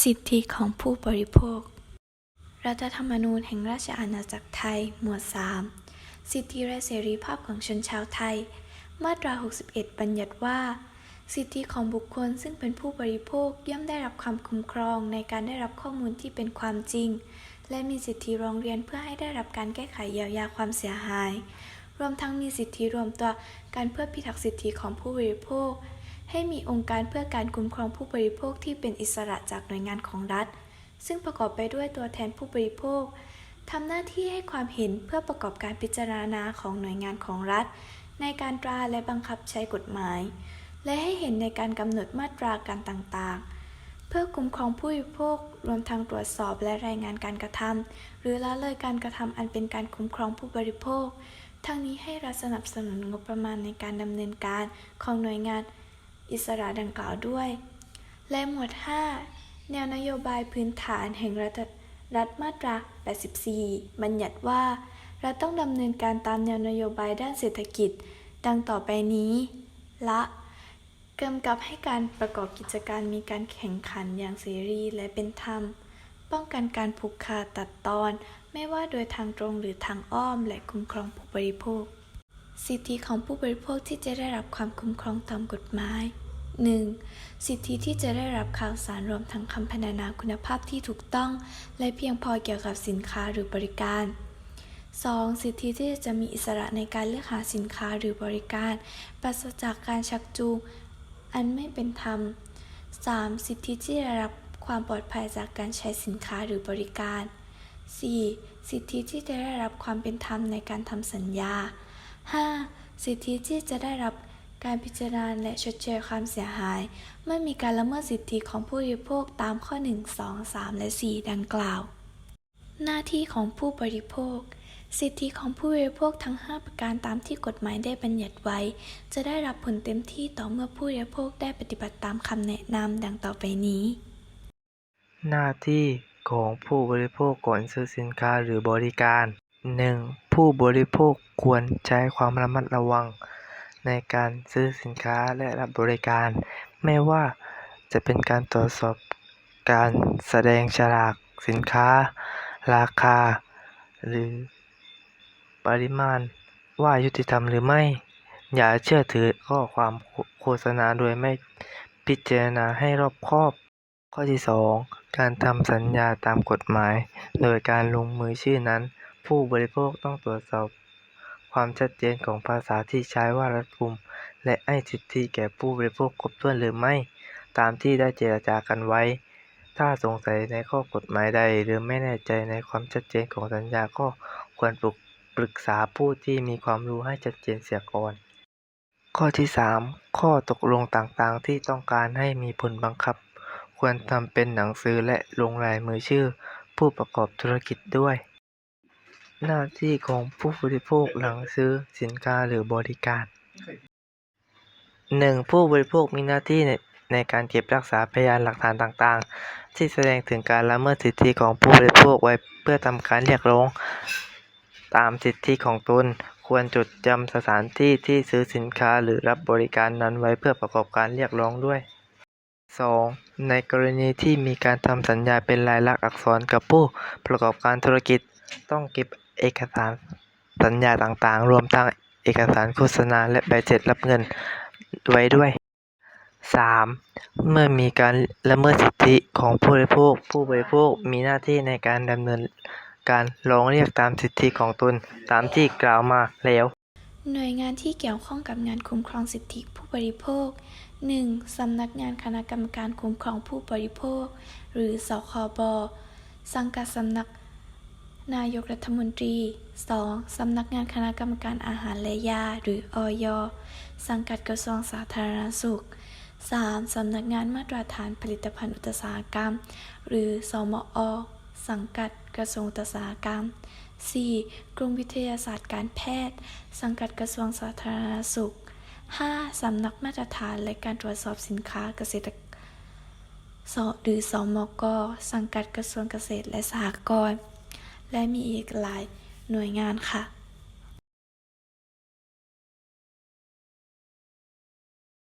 สิทธิของผู้บริโภค รัฐธรรมนูญแห่งราชอาณาจักรไทย หมวด 3 สิทธิและเสรีภาพของชนชาวไทย มาตรา 61 บัญญัติว่า สิทธิของบุคคลซึ่งเป็นผู้บริโภคย่อมได้รับความคุ้มครองในการได้รับข้อมูลที่เป็นความจริง และมีสิทธิร้องเรียนเพื่อให้ได้รับการแก้ไขเยียวยาความเสียหาย รวมทั้งมีสิทธิรวมตัวการเพื่อพิทักษ์สิทธิของผู้บริโภค ให้มีองค์การเพื่อการคุ้มครองผู้บริโภคที่เป็นอิสระจากหน่วยงานของรัฐ ซึ่งประกอบไปด้วยตัวแทนผู้บริโภคทำหน้าที่ให้ความเห็นเพื่อประกอบการพิจารณาของหน่วยงานของรัฐ ในการตราและบังคับใช้กฎหมาย และให้เห็นในการกำหนดมาตราการต่างๆ เพื่อคุ้มครองผู้บริโภครวมทั้งตรวจสอบและรายงานการกระทำหรือละเลยการกระทำอันเป็นการคุ้มครองผู้บริโภค ทั้งนี้ให้รัฐสนับสนุนงบประมาณในการดำเนินการของหน่วยงาน อิสระดังกล่าวด้วย และหมวด 5 แนวนโยบายพื้นฐานแห่งรัฐรัฐมาตรา 84 บัญญัติว่า รัฐต้องดำเนินการตามแนวนโยบายด้านเศรษฐกิจ ดังต่อไปนี้ ละกำกับให้การประกอบกิจการมีการแข่งขันอย่างเสรีและเป็นธรรม ป้องกันการผูกขาดตัดตอน ไม่ว่าโดยทางตรงหรือทางอ้อมและคุ้มครองผู้บริโภค สิทธิของผู้บริโภคที่จะได้รับความคุ้มครองตามกฎหมาย 1. สิทธิที่จะได้รับข่าวสารรวมทั้งคำพรรณนาคุณภาพที่ถูกต้อง และเพียงพอเกี่ยวกับสินค้าหรือบริการ 2. สิทธิที่จะมีอิสระในการเลือกหาสินค้าหรือบริการ ปราศจากการชักจูง อันไม่เป็นธรรม 3. สิทธิที่ได้รับความปลอดภัยจากการใช้สินค้าหรือบริการ 4. สิทธิที่จะได้รับความเป็นธรรมในการทำสัญญา 5. สิทธิที่จะได้รับการพิจารณาและชดเชยความเสียหาย เมื่อมีการละเมิดสิทธิของผู้บริโภคตามข้อ 1 2 3 และ 4 ดังกล่าว หน้าที่ของผู้บริโภค สิทธิของผู้บริโภคทั้ง 5 ประการตามที่กฎหมายได้บัญญัติไว้ จะได้รับผลเต็มที่ต่อเมื่อผู้บริโภคได้ปฏิบัติตามคำแนะนำดังต่อไปนี้ หน้าที่ของผู้บริโภคก่อนซื้อสินค้าหรือบริการ 1. ผู้บริโภคควรใช้ความระมัดระวังในการซื้อสินค้าและรับบริการ ไม่ว่าจะเป็นการตรวจสอบการแสดงฉลากสินค้า ราคา หรือปริมาณว่ายุติธรรมหรือไม่ อย่าเชื่อถือข้อความโฆษณาโดยไม่พิจารณาให้รอบคอบ ข้อที่ 2 การทำสัญญาตามกฎหมาย โดยการลงมือชื่อนั้น ผู้บริโภคต้องตรวจสอบความชัดเจนของภาษาที่ใช้ว่ารัดกุม และให้สิทธิแก่ผู้บริโภคครบถ้วนหรือไม่ ตามที่ได้เจรจากันไว้ ถ้าสงสัยในข้อกฎหมายใด หรือไม่แน่ใจในความชัดเจนของสัญญาก็ควรปรึกปรึกษาผู้ที่มีความรู้ให้ชัดเจนเสียก่อน ข้อที่ 3 ข้อตกลงต่างๆ ที่ต้องการให้มีผลบังคับ ควรทำเป็นหนังสือและลงลายมือชื่อ ผู้ประกอบธุรกิจด้วย หน้าที่ของผู้บริโภคหลังซื้อสินค้าหรือบริการ 1. ผู้บริโภคมีหน้าที่ในในการเก็บรักษาพยานหลักฐานต่างๆ ที่แสดงถึงการละเมิดสิทธิของผู้บริโภคไว้เพื่อทำการเรียกร้อง ตามสิทธิของตน ควรจดจำสถานที่ที่ซื้อสินค้าหรือรับบริการนั้นไว้เพื่อประกอบการเรียกร้องด้วย 2. ในกรณีที่มีการทำสัญญาเป็นลายลักษณ์อักษรกับผู้ประกอบการธุรกิจ ต้องเก็บ เอกสารสัญญาต่างๆ รวมทั้งเอกสารโฆษณาและใบเสร็จรับเงินไว้ด้วย 3. เมื่อมีการละเมิดสิทธิของผู้บริโภค ผู้บริโภคมีหน้าที่ในการดำเนินการร้องเรียกตามสิทธิของตนตามที่กล่าวมาแล้ว หน่วยงานที่เกี่ยวข้องกับงานคุ้มครองสิทธิผู้บริโภค 1. สำนักงานคณะกรรมการคุ้มครองผู้บริโภค หรือสคบ สังกัดสำนัก นายกรัฐมนตรี 2. สำนักงานคณะกรรมการอาหารและยา หรืออยสังกัดกระทรวงสาธารณสุข 3. สำนักงานมาตรฐานผลิตภัณฑ์อุตสาหกรรม หรือ สมอ สังกัดกระทรวงอุตสาหกรรม 4. กรมวิทยาศาสตร์การแพทย์ สังกัดกระทรวงสาธารณสุข 5. สำนักมาตรฐานและการตรวจสอบสินค้าเกษตรสหรือสมก สังกัดกระทรวงเกษตรและสหกรณ์ และมีอีกหลายหน่วยงานค่ะ